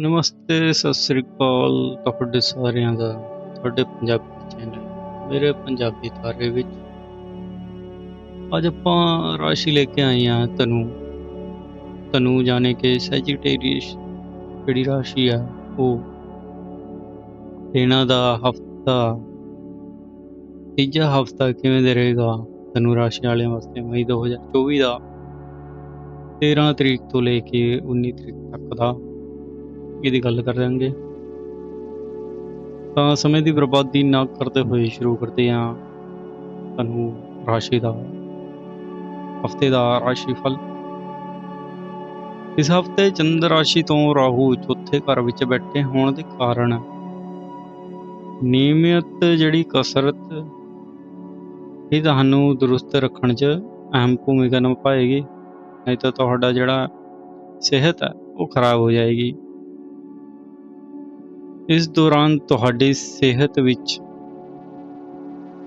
ਨਮਸਤੇ, ਸਤਿ ਸ੍ਰੀ ਅਕਾਲ ਤੁਹਾਡੇ ਸਾਰਿਆਂ ਦਾ, ਤੁਹਾਡੇ ਪੰਜਾਬੀ ਚੈਨਲ ਮੇਰੇ ਪੰਜਾਬੀ ਤਾਰੇ ਵਿੱਚ। ਅੱਜ ਆਪਾਂ ਰਾਸ਼ੀ ਲੈ ਕੇ ਆਏ ਹਾਂ ਤਨੂੰ। ਤਨੂੰ ਜਾਣੇ ਕਿ ਸੈਜੀਟੇਰੀਅਸ ਜਿਹੜੀ ਰਾਸ਼ੀ ਆ, ਉਹ ਇਹਨਾਂ ਦਾ ਹਫਤਾ, ਤੀਜਾ ਹਫਤਾ ਕਿਵੇਂ ਦੇ ਰਹੇਗਾ? ਤਨੂੰ ਰਾਸ਼ੀ ਵਾਲਿਆਂ ਵਾਸਤੇ ਮਈ 2024 ਦਾ 13 ਤਰੀਕ ਤੋਂ ਲੈ ਕੇ 19 ਤਰੀਕ ਤੱਕ ਦਾ। ਇਹਦੀ ਗੱਲ ਕਰਾਂਗੇ ਤਾਂ ਸਮੇਂ ਦੀ ਬਰਬਾਦੀ ਨਾ ਕਰਦੇ ਹੋਏ ਸ਼ੁਰੂ ਕਰਦੇ ਹਾਂ ਤੁਹਾਨੂੰ ਰਾਸ਼ੀ ਦਾ ਹਫ਼ਤੇ ਦਾ ਰਾਸ਼ੀ ਫਲ ਇਸ ਹਫ਼ਤੇ ਚੰਦਰ ਰਾਸ਼ੀ ਤੋਂ ਰਾਹੂ ਚੌਥੇ ਘਰ ਵਿੱਚ ਬੈਠੇ ਹੋਣ ਦੇ ਕਾਰਨ ਨਿਯਮਿਤ ਜਿਹੜੀ ਕਸਰਤ ਇਹ ਤੁਹਾਨੂੰ ਦਰੁਸਤ ਰੱਖਣ 'ਚ ਅਹਿਮ ਭੂਮਿਕਾ ਨਿਭਾਏਗੀ। ਨਹੀਂ ਤਾਂ ਤੁਹਾਡਾ ਜਿਹੜਾ ਸਿਹਤ ਹੈ ਉਹ ਖਰਾਬ ਹੋ ਜਾਏਗੀ। ਇਸ ਦੌਰਾਨ ਤੁਹਾਡੀ ਸਿਹਤ ਵਿੱਚ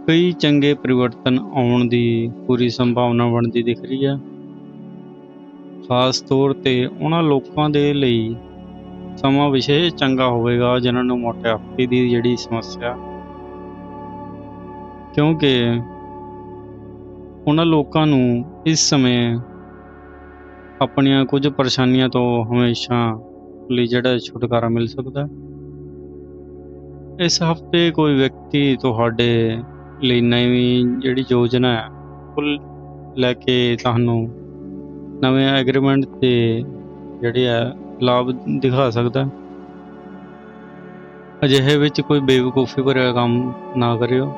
ਕਈ ਚੰਗੇ ਪਰਿਵਰਤਨ ਆਉਣ ਦੀ ਪੂਰੀ ਸੰਭਾਵਨਾ ਬਣਦੀ ਦਿਖ ਰਹੀ ਹੈ। ਖਾਸ ਤੌਰ ਤੇ ਉਹਨਾਂ ਲੋਕਾਂ ਦੇ ਲਈ ਸਮਾਂ ਵਿਸ਼ੇਸ਼ ਚੰਗਾ ਹੋਵੇਗਾ, ਜਿਨ੍ਹਾਂ ਨੂੰ ਮੋਟਾਪੇ ਦੀ ਜਿਹੜੀ ਸਮੱਸਿਆ, ਕਿਉਂਕਿ ਉਹਨਾਂ ਲੋਕਾਂ ਨੂੰ ਇਸ ਸਮੇਂ ਆਪਣੀਆਂ ਕੁਝ ਪਰੇਸ਼ਾਨੀਆਂ ਤੋਂ ਹਮੇਸ਼ਾ ਲਈ ਜਿਹੜਾ ਛੁਟਕਾਰਾ ਮਿਲ ਸਕਦਾ ਹੈ। ਇਸ ਹਫ਼ਤੇ ਕੋਈ ਵਿਅਕਤੀ ਤੁਹਾਡੇ ਲਈ ਨਵੀਂ ਜਿਹੜੀ ਯੋਜਨਾ ਹੈ, ਉਹ ਲੈ ਕੇ ਤੁਹਾਨੂੰ ਨਵੇਂ ਐਗਰੀਮੈਂਟ ਤੇ ਜਿਹੜੇ ਆ ਲਾਭ ਦਿਖਾ ਸਕਦਾ ਅਜਿਹੇ ਵਿੱਚ ਕੋਈ ਬੇਵਕੂਫੀ ਭਰਿਆ ਕੰਮ ਨਾ ਕਰਿਓ।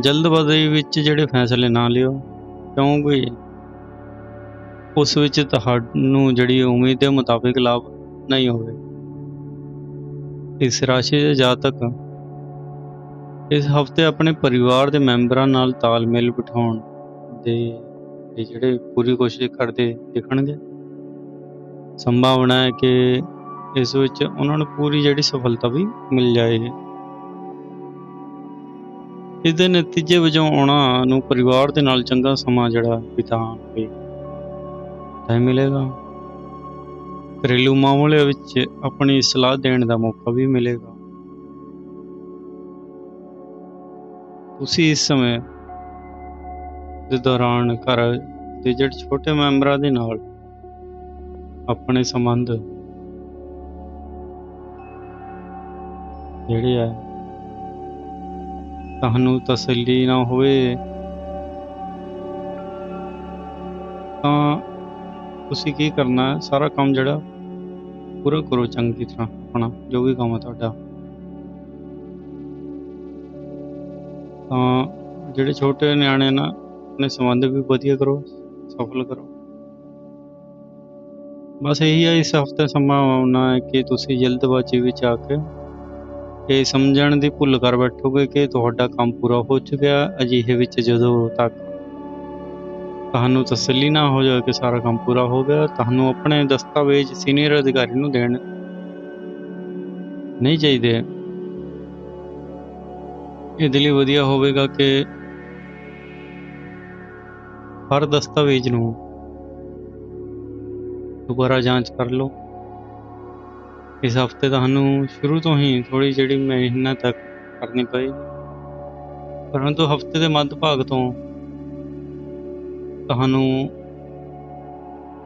ਜਲਦਬਾਜ਼ੀ ਵਿੱਚ ਜਿਹੜੇ ਫੈਸਲੇ ਨਾ ਲਿਓ, ਕਿਉਂਕਿ ਉਸ ਵਿੱਚ ਤੁਹਾਨੂੰ ਜਿਹੜੀ ਉਮੀਦ ਦੇ ਮੁਤਾਬਿਕ ਲਾਭ ਨਹੀਂ ਹੋਵੇ। ਇਸ ਰਾਸ਼ੀ ਦੇ ਜਾਤਕ। ਇਸ ਹਫ਼ਤੇ ਆਪਣੇ ਪਰਿਵਾਰ ਦੇ ਮੈਂਬਰਾਂ ਨਾਲ ਤਾਲਮੇਲ ਬਿਠਾਉਣ ਦੇ ਦੇ ਜਿਹੜੇ ਪੂਰੀ ਕੋਸ਼ਿਸ਼ ਕਰਦੇ ਦਿਖਣਗੇ। ਸੰਭਾਵਨਾ ਹੈ ਕਿ ਇਸ ਵਿੱਚ ਉਹਨਾਂ ਨੂੰ ਪੂਰੀ ਜਿਹੜੀ ਸਫਲਤਾ ਵੀ ਮਿਲ ਜਾਏਗੀ ਇਸ ਦੇ ਨਤੀਜੇ ਵਜੋਂ ਉਹਨਾਂ ਨੂੰ ਪਰਿਵਾਰ ਦੇ ਨਾਲ ਚੰਗਾ ਸਮਾਂ ਜਿਹੜਾ ਬਿਤਾਉਣ ਟਾਈਮ ਮਿਲੇਗਾ। ਘਰੇਲੂ ਮਾਮਲਿਆਂ ਵਿੱਚ ਆਪਣੀ ਸਲਾਹ ਦੇਣ ਦਾ ਮੌਕਾ ਵੀ ਮਿਲੇਗਾ। ਤੁਸੀਂ ਇਸ ਸਮੇਂ ਦੇ ਦੌਰਾਨ ਘਰ ਦੇ ਜਿਹੜੇ ਛੋਟੇ ਮੈਂਬਰਾਂ ਦੇ ਨਾਲ ਆਪਣੇ ਸੰਬੰਧ ਜਿਹੜੇ ਆ, ਤੁਹਾਨੂੰ ਤਸੱਲੀ ਨਾ ਹੋਵੇ, ਤਾਂ ਤੁਸੀਂ ਕੀ ਕਰਨਾ ਹੈ? ਸਾਰਾ ਕੰਮ ਜਿਹੜਾ, ਪੂਰਾ ਕਰੋ ਚੰਗੀ ਤਰ੍ਹਾਂ ਆਪਣਾ ਜੋ ਵੀ ਕੰਮ ਹੈ ਤੁਹਾਡਾ। ਤਾਂ ਜਿਹੜੇ ਛੋਟੇ ਨਿਆਣੇ ਨਾ, ਆਪਣੇ ਸੰਬੰਧ ਵੀ ਵਧੀਆ ਕਰੋ, ਸਫਲ ਕਰੋ। ਬਸ ਇਹੀ ਹੈ ਇਸ ਹਫ਼ਤੇ ਸਮਾਂ ਆਉਣਾ ਹੈ ਕਿ ਤੁਸੀਂ ਜਲਦਬਾਜ਼ੀ ਵਿੱਚ ਆ ਕੇ ਇਹ ਸਮਝਣ ਦੀ ਭੁੱਲ ਕਰ ਬੈਠੋਗੇ ਕਿ ਤੁਹਾਡਾ ਕੰਮ ਪੂਰਾ ਹੋ ਚੁੱਕਿਆ, ਅਜਿਹੇ ਵਿੱਚ ਜਦੋਂ ਤੱਕ ਤੁਹਾਨੂੰ ਤਸੱਲੀ ਨਾ ਹੋ ਜਾਵੇ ਕਿ ਸਾਰਾ ਕੰਮ ਪੂਰਾ ਹੋ ਗਿਆ, ਤੁਹਾਨੂੰ ਆਪਣੇ ਦਸਤਾਵੇਜ਼ ਸੀਨੀਅਰ ਅਧਿਕਾਰੀ ਨੂੰ ਦੇਣ ਨਹੀਂ ਚਾਹੀਦੇ। ਇਹਦੇ ਲਈ ਵਧੀਆ ਹੋਵੇਗਾ ਕਿ ਹਰ ਦਸਤਾਵੇਜ਼ ਨੂੰ ਦੁਬਾਰਾ ਜਾਂਚ ਕਰ ਲਓ। ਇਸ ਹਫ਼ਤੇ ਤੁਹਾਨੂੰ ਸ਼ੁਰੂ ਤੋਂ ਹੀ ਥੋੜੀ ਜਿਹੜੀ ਮਿਹਨਤ ਕਰਨੀ ਪਈ ਪਰੰਤੂ ਹਫ਼ਤੇ ਦੇ ਮੱਧ ਭਾਗ ਤੋਂ ਤੁਹਾਨੂੰ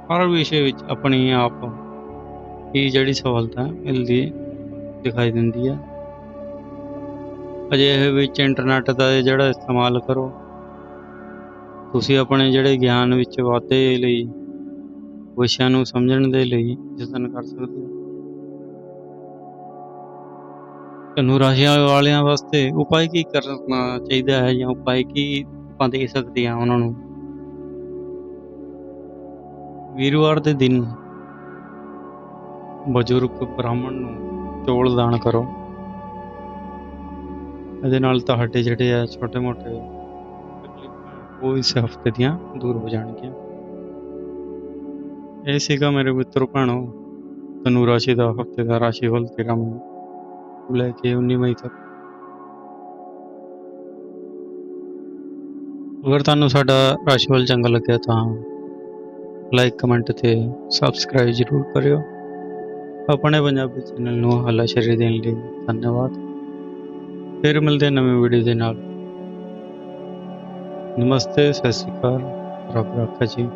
ਹਰ ਵਿਸ਼ੇ ਵਿੱਚ ਆਪਣੀ ਆਪ ਹੀ ਜਿਹੜੀ ਸਫਲਤਾ ਮਿਲਦੀ ਦਿਖਾਈ ਦਿੰਦੀ ਹੈ ਅਜਿਹੇ ਵਿੱਚ ਇੰਟਰਨੈਟ ਦਾ ਜਿਹੜਾ ਇਸਤੇਮਾਲ ਕਰੋ। ਤੁਸੀਂ ਆਪਣੇ ਜਿਹੜੇ ਗਿਆਨ ਵਿੱਚ ਵਾਧੇ ਲਈ, ਵਿਸ਼ਿਆਂ ਨੂੰ ਸਮਝਣ ਦੇ ਲਈ ਯਤਨ ਕਰ ਸਕਦੇ ਹੋ। ਧਨੂ ਰਾਸ਼ੀ ਵਾਲਿਆਂ ਵਾਸਤੇ ਉਪਾਅ ਕੀ ਕਰਨਾ ਚਾਹੀਦਾ ਹੈ ਜਾਂ ਉਪਾਅ ਕੀ ਆਪਾਂ ਦੇ ਸਕਦੇ ਹਾਂ ਉਹਨਾਂ ਨੂੰ? ਵੀਰਵਾਰ ਦੇ ਦਿਨ ਬਜ਼ੁਰਗ ਬ੍ਰਾਹਮਣ ਨੂੰ ਚੌਲ ਦਾਨ ਕਰੋ। ਇਹਦੇ ਨਾਲ ਤੁਹਾਡੇ ਜਿਹੜੇ ਆ ਛੋਟੇ ਮੋਟੇ ਉਹ ਇਸ ਹਫ਼ਤੇ ਦੀਆਂ ਦੂਰ ਹੋ ਜਾਣਗੀਆਂ। ਇਹ ਸੀਗਾ ਮੇਰੇ ਮਿੱਤਰੋ ਭੈਣੋ ਧਨੂ ਰਾਸ਼ੀ ਦਾ ਹਫ਼ਤੇ ਦਾ ਰਾਸ਼ੀ 13 ਮਈ ਤੋਂ ਲੈ ਕੇ 19 ਮਈ ਤੱਕ। ਅਗਰ ਤੁਹਾਨੂੰ ਸਾਡਾ ਰਾਸ਼ੀ ਰਾਸ਼ੀਫਲ ਚੰਗਾ ਲੱਗਿਆ ਤਾਂ ਲਾਈਕ ਕਮੈਂਟ ਤੇ ਸਬਸਕ੍ਰਾਈਬ ਜ਼ਰੂਰ ਕਰਿਓ। ਆਪਣੇ ਪੰਜਾਬੀ ਚੈਨਲ ਨੂੰ ਹੱਲਾਸ਼ੇਰੀ ਦੇਣ ਲਈ ਧੰਨਵਾਦ। ਫਿਰ ਮਿਲਦੇ ਨਵੇਂ ਵੀਡੀਓ ਦੇ ਨਾਲ। ਨਮਸਤੇ, ਸਤਿ ਸ਼੍ਰੀ ਅਕਾਲ। ਰੱਬ ਰਾਖਾ ਜੀ।